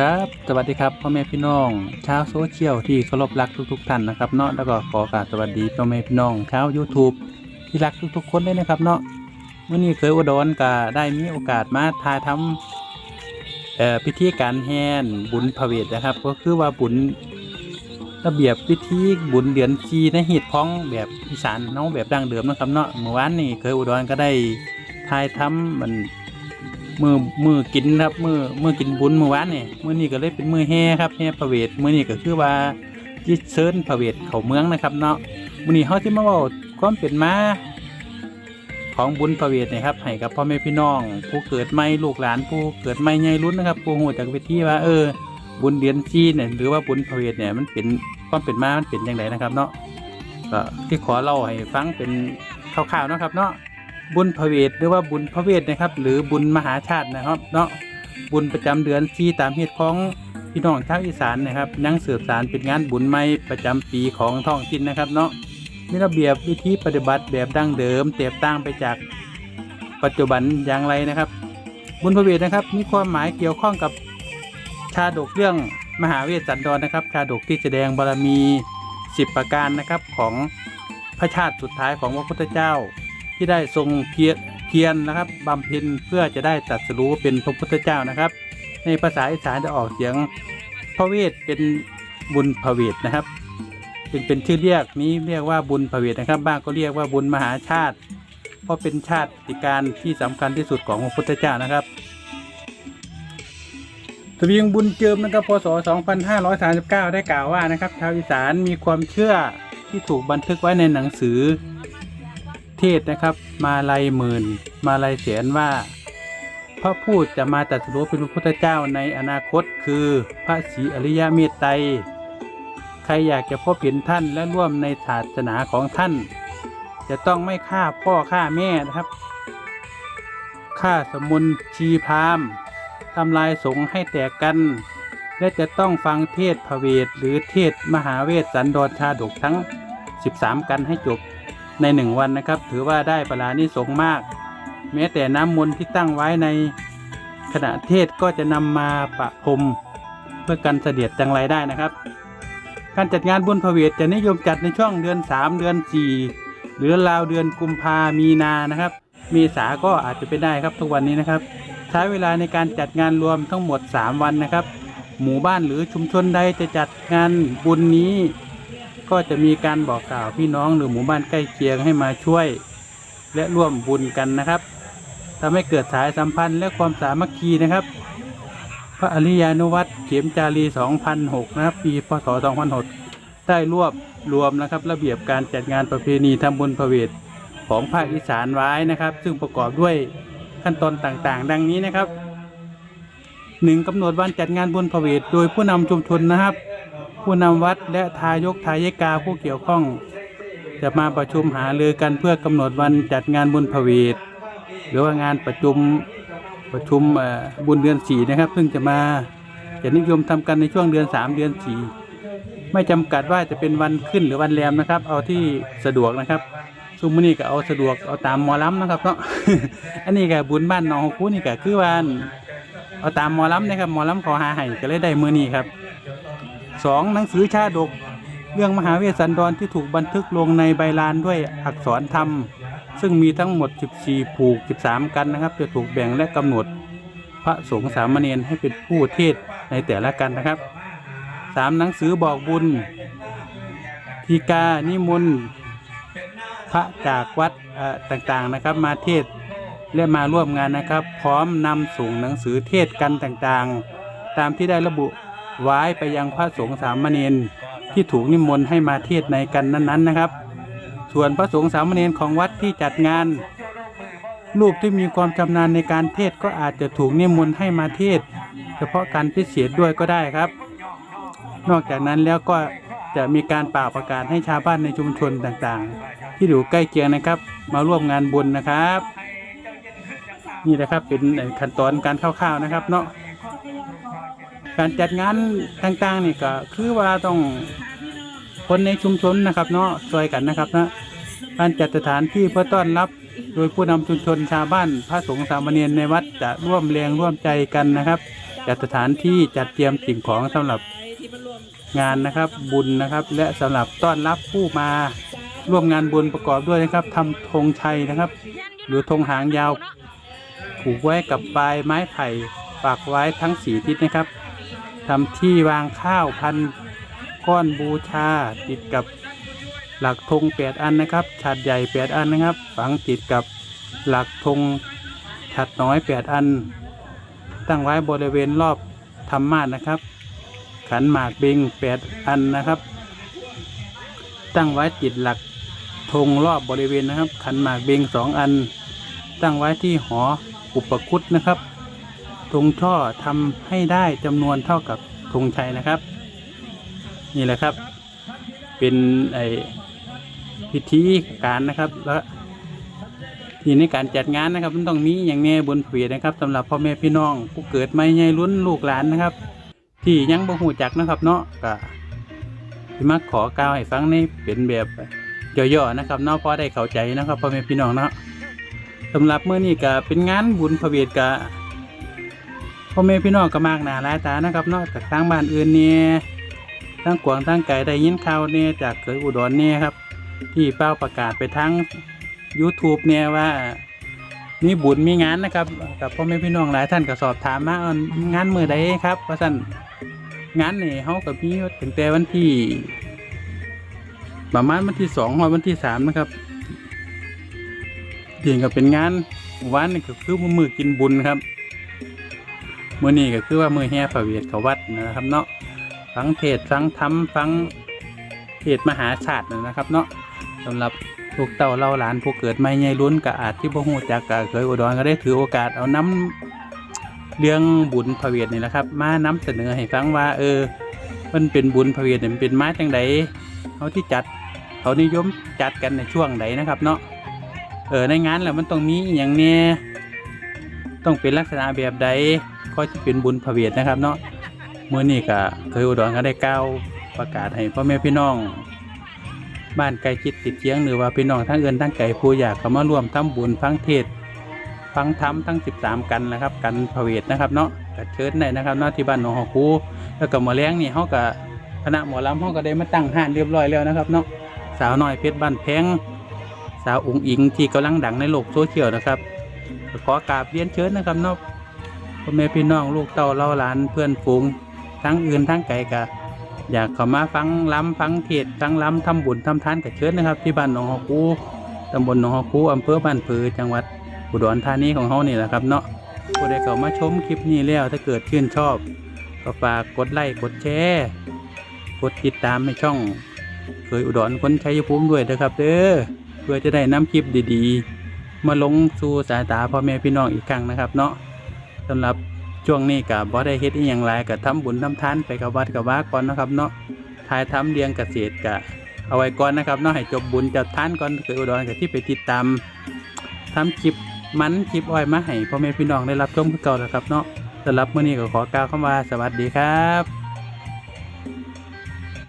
ครับสวัสดีครับพ่อแม่พี่น้องชาวโซเชียลที่เคารพรักทุกๆท่านนะครับเนาะแล้วก็ขอกราบสวัสดีพ่อแม่พี่น้องชาว YouTube ที่รักทุกๆ คนเลยนะครับเนาะเมื่อนี้เคยอุดรก็ได้มีโอกาสมาถ่ายทำพิธีการแห่นบุญพระเวทนะครับ ก็คือว่าบุญระเบียบพิธีบุญเดือนจีในหีดพ้องแบบอีสานเนาะแบบดั้งเดิมนะครับเนาะเมื่อวานนี้เคยอุดรก็ได้ถ่ายทำมัน มือมือกินครับมือมือกินบุญเมื่อวานนี่มือนี้ก็เลยเป็นมือแห่ครับแห่พระเวทมือนี้ก็คือว่าจิเชิญพระเวทเขาเมืองนะครับเนาะมือนี้เขาที่มาเว่าความเป็นมาของบุญพระเวทนะครับให้กับพ่อแม่พี่น้อง ผู้เกิดใหม่ลูกหลานผู้เกิดใหม่ใหญ่รุ่นนะครับผู้หูจากวิธีว่าเออ บุญเดือนจีนเนี่ยหรือว่าบุญพระเวทเนี่ยมันเป็นความเป็นมามันเป็นอย่างไรนะครับเนาะก็ที่ขอเล่าให้ฟังเป็นคร่าวๆนะครับเนาะ บุญพระเวทหรือว่าบุญพระเวทนะครับ หรือบุญมหาชาตินะครับเนาะบุญประจำเดือนที่ตามเหตุของพี่น้องชาวอีสานนะครับยังสืบสารเป็นงานบุญใหม่ประจำปีของท้องถิ่นนะครับเนาะมีระเบียบวิธีปฏิบัติแบบดั้งเดิมแตกต่างไปจากปัจจุบันอย่างไรนะครับ บุญพระเวทนะครับ มีความหมายเกี่ยวข้องกับชาดกเรื่องมหาเวสสันดรนะครับ ชาดกที่แสดงบารมี 10 ประการนะครับของพระชาติสุดท้ายของพระพุทธเจ้า ที่ได้ทรงเพียรเพียรนะครับบำเพ็ญเพื่อจะได้ตรัสรู้เป็นพระพุทธเจ้านะครับ ในภาษาอีสานจะออกเสียงพระเวทเป็นบุญพระเวทนะครับจึงเป็นชื่อเรียกนี้เรียกว่าบุญพระเวทนะครับ บ้างก็เรียกว่าบุญมหาชาติ เพราะเป็นชาติการที่สำคัญที่สุดของพระพุทธเจ้านะครับทวีงบุญเจิมนะครับพศ 2539 ได้กล่าวว่านะครับชาวอีสานมีความเชื่อที่ถูกบันทึกไว้ในหนังสือ เทศนะครับ มาลายหมื่น มาลายแสนว่า พระพูดจะมาตรัสรู้เป็นพระพุทธเจ้าในอนาคตคือพระศรีอริยเมตไตรใครอยากจะพบเห็นท่านและร่วมในศาสนาของท่าน จะต้องไม่ฆ่าพ่อฆ่าแม่นะครับฆ่าสมุนชีพามทำลายสงฆ์ให้แตกกัน และจะต้องฟังเทศพระเวทหรือเทศมหาเวสสันดรชาดกทั้ง 13 กันให้จบ ในหนึ่งวันนะครับ ถือว่าได้ปรานิสงมาก แม้แต่น้ำมนต์ที่ตั้งไว้ในขณะเทศก็จะนำมาประพรมเพื่อกันเสดียดจังไรได้นะครับ การจัดงานบุญพระเวทจะนิยมจัดในช่วงเดือน 3 เดือน 4 หรือราวเดือนกุมภามีนานะครับ เมษาก็อาจจะเป็นได้ครับทุกวันนี้นะครับ ใช้เวลาในการจัดงานรวมทั้งหมด 3 วันนะครับ หมู่บ้านหรือชุมชนใดจะจัดงานบุญนี้ ก็จะมีการบอกกล่าวพี่น้องหรือหมู่บ้านใกล้เคียงให้มาช่วย และร่วมบุญกันนะครับทำให้เกิดสายสัมพันธ์และความสามัคคีนะครับ พระอริยานุวัตรเข็มจารี 2006 นะครับ ปีพศ 2006 ได้รวบรวมนะครับ ระเบียบการจัดงานประเพณีทำบุญพระเวทของภาคอีสานไว้นะครับ ซึ่งประกอบด้วยขั้นตอนต่างๆ ดังนี้นะครับหนึ่งกำหนดวันจัดงานบุญพระเวทโดยผู้นำชุมชนนะครับ ผู้นำวัดและทายกทายกาผู้เกี่ยวข้อง จะมาประชุมหารือกันเพื่อกำหนดวันจัดงานบุญพระเวทหรือว่างานประชุมประชุมบุญเดือนสี่นะครับ ซึ่งจะมาจะนิยมทำกันในช่วงเดือนสามเดือนสี่ไม่จำกัดว่าจะเป็นวันขึ้นหรือวันแรมนะครับ เอาที่สะดวกนะครับซุมอนี้ก็เอาสะดวกเอาตามมอลำนะครับเนาะอันนี้ก็บุญบ้านน้องคูนี่ก็คือว่าเอาตามมอลำนะครับมอลำขอหาให้ก็เลยได้มือนี้ครับ สองหนังสือชาดก เรื่องมหาเวสสันดรที่ถูกบันทึกลงในใบลานด้วยอักษรธรรม ซึ่งมีทั้งหมด 14 ผูก 13 กันนะครับ จะถูกแบ่งและกำหนด พระสงฆ์สามเณรให้เป็นผู้เทศในแต่ละกันนะครับ 3 หนังสือบอกบุญทีกานิมนต์พระจากวัดอ่อต่างๆนะครับ มาเทศและมาร่วมงานนะครับ พร้อมนำส่งหนังสือเทศกันต่างๆ ตามที่ได้ระบุ ไว้ไปยังพระสงฆ์สามเณรที่ถูกนิมนต์ให้มาเทศในกันนั้นๆนะครับ ส่วนพระสงฆ์สามเณรของวัดที่จัดงานรูปที่มีความชำนาญในการเทศก็อาจจะถูกนิมนต์ให้มาเทศ เฉพาะการพิเศษด้วยก็ได้ครับ นอกจากนั้นแล้วก็จะมีการเป่าประกาศให้ชาวบ้านในชุมชนต่างๆ ที่อยู่ใกล้เคียงนะครับ มาร่วมงานบุญนะครับ นี่นะครับเป็นขั้นตอนการคร่าวๆนะครับเนาะ การจัดงานต่างๆนี่ก็คือว่าต้องคนในชุมชนนะครับ เนาะช่วยกันนะครับนะการจัดสถานที่เพื่อต้อนรับ โดยผู้นำชุมชนชาวบ้านพระสงฆ์สามเณรในวัดจะร่วมแรงร่วมใจกันนะครับ จัดสถานที่จัดเตรียมสิ่งของสำหรับงานนะครับบุญนะครับ และสำหรับต้อนรับผู้มาร่วมงานบุญประกอบด้วยนะครับทำธงชัยนะครับ หรือธงหางยาวผูกไว้กับปลายไม้ไผ่ปักไว้ทั้งสี่ทิศนะครับ ทำที่วางข้าวพันก้อนบูชาติดกับหลักธงแปดอันนะครับฉัดใหญ่แปดอันนะครับ ฝังติดกับหลักธงฉัดน้อยแปดอัน ตั้งไว้บริเวณรอบธรรมาสนะครับ ขันหมากเบงแปดอันนะครับ ตั้งไว้ติดหลักธงรอบบริเวณนะครับ ขันหมากเบงสองอัน ตั้งไว้ที่หออุปคุตนะครับ ธงช่อทำให้ได้จำนวนเท่ากับธงชัยนะครับ นี่แหละครับ เป็นไอพิธีการนะครับแล้วที่ในการจัดงานนะครับมันต้องมีอย่างแน่บนเพียนะครับสำหรับพ่อแม่พี่น้องผู้เกิดไม่ใหญ่รุ่นลูกหลานนะครับ ที่ยังบ่หูจักนะครับ เนาะก็ที่มาขอกล่าวให้ฟังในเป็นแบบย่อๆนะครับเนาะพอได้เข้าใจนะครับพ่อแม่พี่น้องเนาะสำหรับเมื่อนี้ก็เป็นงานบุญพระเวทกะ พ่อแม่พี่น้องก็มากหนาหลายตานะครับเนาะจากทางบ้านอื่นเนี่ยทั้งกวางทั้งไก่ได้ยินข่าวเนี่ยจากเกิดอุดรเนี่ยครับ ที่เป้าประกาศไปทั้ง YouTube เนี่ยว่ามีบุญมีงานนะครับกับพ่อแม่พี่น้องหลายท่านก็สอบถามมาเอิ้นงานมือใดครับว่าสั่นงานเนี่ยเขากับพี่ถึงแต่วันที่ประมาณวันที่สองหรือวันที่สามนะครับเพียงก็เป็นงานวันนี่ก็คือมือกินบุญครับ มือนี้ก็คือว่ามือแห่พระเวทเขาวัดนะครับเนาะฟังเทศฟังธรรมฟังเทศมหาศาสตร์นะครับ เนาะสำหรับลูกเต่าเล่าหลานผู้เกิดไม่ใหญ่ลุ้นก็อาจที่บ่ฮู้จักก็เคยอุดรก็ได้ถือโอกาสเอาน้ำเรื่องบุญพระเวทนี่แหละครับ มานํเสนอให้ฟังว่าเออ มันเป็นบุญพระเวทมันเป็นมาจังไดเขาที่จัดเขานิยมจัดกันในช่วงใดนะครับ เนาะเออในงานแล้วมันต้องมีอย่างเนี้ย ต้องเป็นลักษณะแบบใดก็จะเป็นบุญพระเวทนะครับเนาะเมื่อนี้ก็เคยอุดรก็ได้กล่าวประกาศให้พ่อแม่พี่น้อง บ้านไกลจิตติดเชียงหรือว่าพี่น้องทั้งเอินทั้งไก่ผู้อยากเข้ามาร่วมทำบุญฟังเทศฟังธรรมทั้ง 13 กันนะครับ กันพระเวทนะครับเนาะก็เชิญได้นะครับเนาะที่บ้านหนองหอคูแล้วก็หมอเลี้ยงนี่เขาก็คณะหมอลำเขาก็ได้มาตั้งห้านเรียบร้อยแล้วนะครับเนาะสาวน้อยเพชรบ้านแพงสาวอุงอิงที่กำลังดังในโลกโซเชียลนะครับ ขอกราบเรียนเชิญนะครับเนาะพ่อแม่พี่น้องลูกเต้าเล่าหลานเพื่อนฝูงทั้งอื่นทั้งไกลกะอยากเข้ามาฟังล้ำฟังเทศฟังล้ำทำบุญทำทานกับเชิญนะครับ ที่บ้านหนองฮอคูตำบลหนองฮอคูอำเภอบ้านผือจังหวัดอุดรธานีของเฮานี่แหละครับเนาะผู้ใดเข้ามาชมคลิปนี้แล้วถ้าเกิดชื่นชอบก็ฝากกดไลค์กดแชร์กดติดตามให้ช่องเคยอุดรคนชัยภูมิด้วยนะครับเด้อเพื่อจะได้น้ำคลิปดีๆ มาลงสู่สายตาพ่อแม่พี่น้องอีกครั้งนะครับ เนาะสำหรับช่วงนี้กับบ่ได้เฮ็ดอีหยังไรกับทำบุญทำทานไปกับวัดกับว่าก่อนนะครับ เนาะทายทำเลี้ยงเกษตรกะเอาไว้ก่อนนะครับเนาะให้จบบุญจัดทานก่อนคืออุดรกับที่ไปติดตามทำคลิปมันคลิปอ้อยมาให้พ่อแม่พี่น้องได้รับชมคือเก่าแล้วครับเนาะสำหรับมื้อนี้ก็ขอกล่าวคำว่าสวัสดีครับ